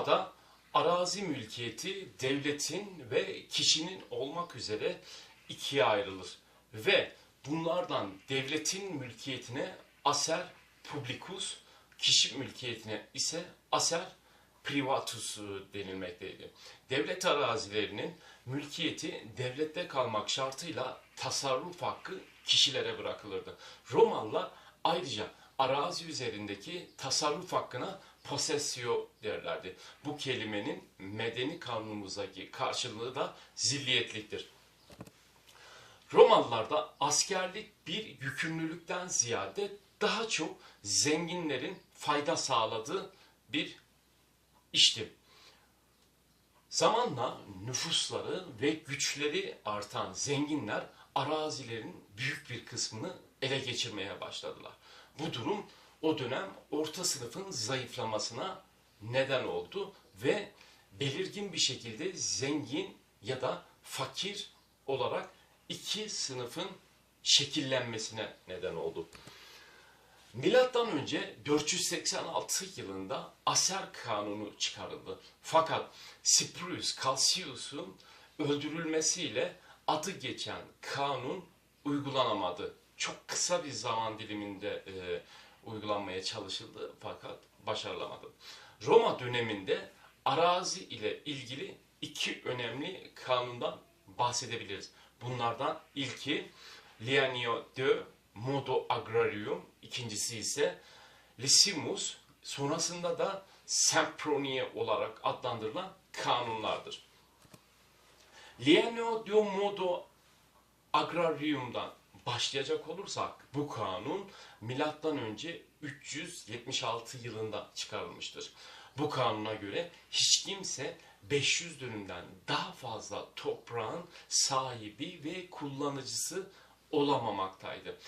Roma'da arazi mülkiyeti devletin ve kişinin olmak üzere ikiye ayrılır. Ve bunlardan devletin mülkiyetine aser publicus, kişi mülkiyetine ise aser privatus denilmekteydi. Devlet arazilerinin mülkiyeti devlette kalmak şartıyla tasarruf hakkı kişilere bırakılırdı. Romalılar ayrıca arazi üzerindeki tasarruf hakkına possessio derlerdi. Bu kelimenin medeni kanunumuzdaki karşılığı da zilliyetliktir. Romalılarda askerlik bir yükümlülükten ziyade daha çok zenginlerin fayda sağladığı bir işti. Zamanla nüfusları ve güçleri artan zenginler arazilerin büyük bir kısmını ele geçirmeye başladılar. Bu durum o dönem orta sınıfın zayıflamasına neden oldu ve belirgin bir şekilde zengin ya da fakir olarak iki sınıfın şekillenmesine neden oldu. Milattan önce 486 yılında Aser Kanunu çıkarıldı. Fakat Spurius Cassius'un öldürülmesiyle adı geçen kanun uygulanamadı. Çok kısa bir zaman diliminde e, uygulanmaya çalışıldı fakat başarılamadı. Roma döneminde arazi ile ilgili iki önemli kanundan bahsedebiliriz. Bunlardan ilki Lienio de Modo Agrarium, ikincisi ise Lisimus, sonrasında da Sempronie olarak adlandırılan kanunlardır. Lienio de Modo Agrarium'dan başlayacak olursak bu kanun milattan önce 376 yılında çıkarılmıştır. Bu kanuna göre hiç kimse 500 dönümden daha fazla toprağın sahibi ve kullanıcısı olamamaktaydı.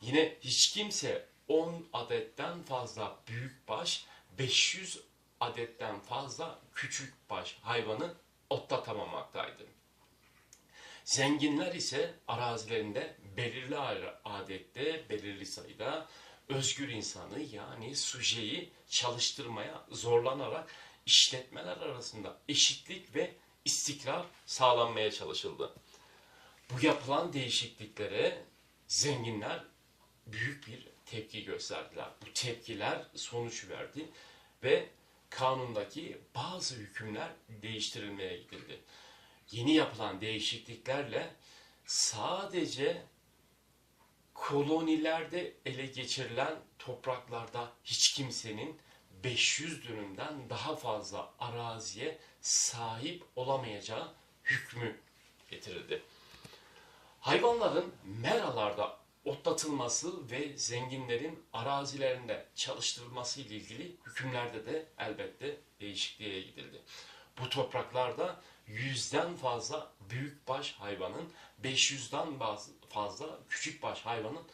Yine hiç kimse 10 adetten fazla büyük baş, 500 adetten fazla küçük baş hayvanı otlatamamaktaydı. Zenginler ise arazilerinde belirli adette, belirli sayıda özgür insanı yani sujeyi çalıştırmaya zorlanarak işletmeler arasında eşitlik ve istikrar sağlanmaya çalışıldı. Bu yapılan değişikliklere zenginler büyük bir tepki gösterdiler. Bu tepkiler sonuç verdi ve kanundaki bazı hükümler değiştirilmeye gidildi. Yeni yapılan değişikliklerle sadece kolonilerde ele geçirilen topraklarda hiç kimsenin 500 dönümden daha fazla araziye sahip olamayacağı hükmü getirildi. Hayvanların meralarda otlatılması ve zenginlerin arazilerinde çalıştırılması ile ilgili hükümlerde de elbette değişikliğe gidildi. Bu topraklarda yüzden fazla büyükbaş hayvanın 500'den fazla küçükbaş hayvanın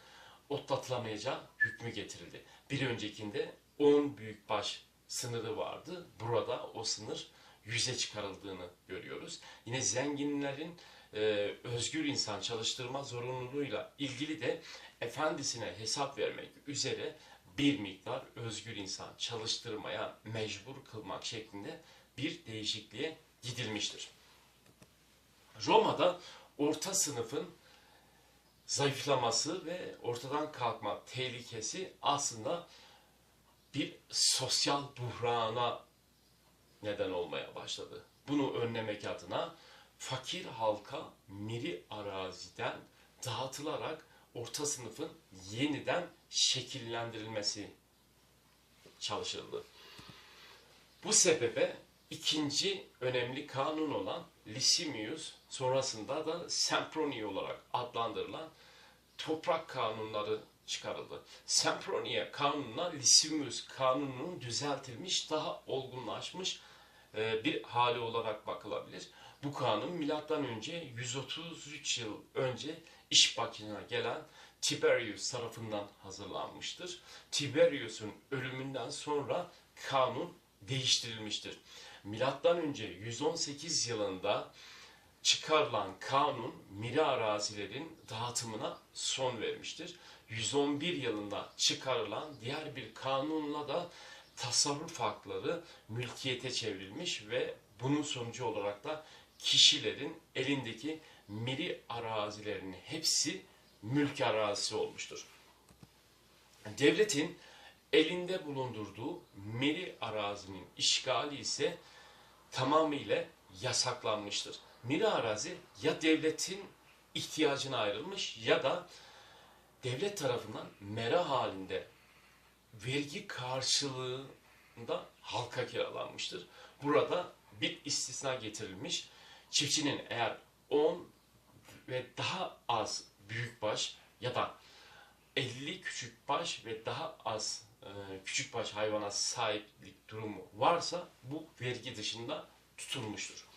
otlatılamayacağı hükmü getirildi. Bir öncekinde 10 büyükbaş sınırı vardı. Burada o sınır 100'e çıkarıldığını görüyoruz. Yine zenginlerin e, özgür insan çalıştırma zorunluluğuyla ilgili de efendisine hesap vermek üzere bir miktar özgür insan çalıştırmaya mecbur kılmak şeklinde bir değişikliğe gidilmiştir. Roma'da orta sınıfın zayıflaması ve ortadan kalkma tehlikesi aslında bir sosyal buhrana neden olmaya başladı. Bunu önlemek adına fakir halka miri araziden dağıtılarak orta sınıfın yeniden şekillendirilmesi çalışıldı. Bu sebebe ikinci önemli kanun olan Licinius sonrasında da Semproni olarak adlandırılan toprak kanunları çıkarıldı. Sempronia kanununa Licinius kanununun düzeltilmiş, daha olgunlaşmış e, bir hali olarak bakılabilir. Bu kanun milattan önce 133 yıl önce iş başına gelen Tiberius tarafından hazırlanmıştır. Tiberius'un ölümünden sonra kanun değiştirilmiştir. Milattan önce 118 yılında çıkarılan kanun miri arazilerin dağıtımına son vermiştir. 111 yılında çıkarılan diğer bir kanunla da tasarruf hakları mülkiyete çevrilmiş ve bunun sonucu olarak da kişilerin elindeki miri arazilerinin hepsi mülk arazisi olmuştur. Devletin elinde bulundurduğu miri arazinin işgali ise tamamıyla yasaklanmıştır. Miri arazi ya devletin ihtiyacına ayrılmış ya da devlet tarafından mera halinde vergi karşılığında halka kiralanmıştır. Burada bir istisna getirilmiş. Çiftçinin eğer 10 ve daha az büyükbaş ya da 50 küçükbaş ve daha az e, küçükbaş hayvana sahiplik durumu varsa bu vergi dışında tutulmuştur.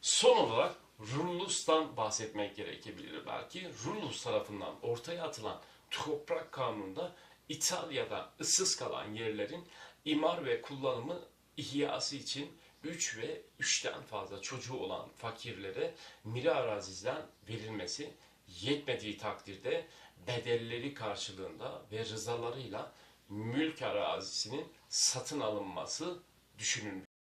Son olarak Rullus'tan bahsetmek gerekebilir belki. Rullus tarafından ortaya atılan toprak kanununda İtalya'da ıssız kalan yerlerin imar ve kullanımı ihyası için 3 ve 3'ten fazla çocuğu olan fakirlere miri araziden verilmesi yetmediği takdirde bedelleri karşılığında ve rızalarıyla mülk arazisinin satın alınması düşünülmüş.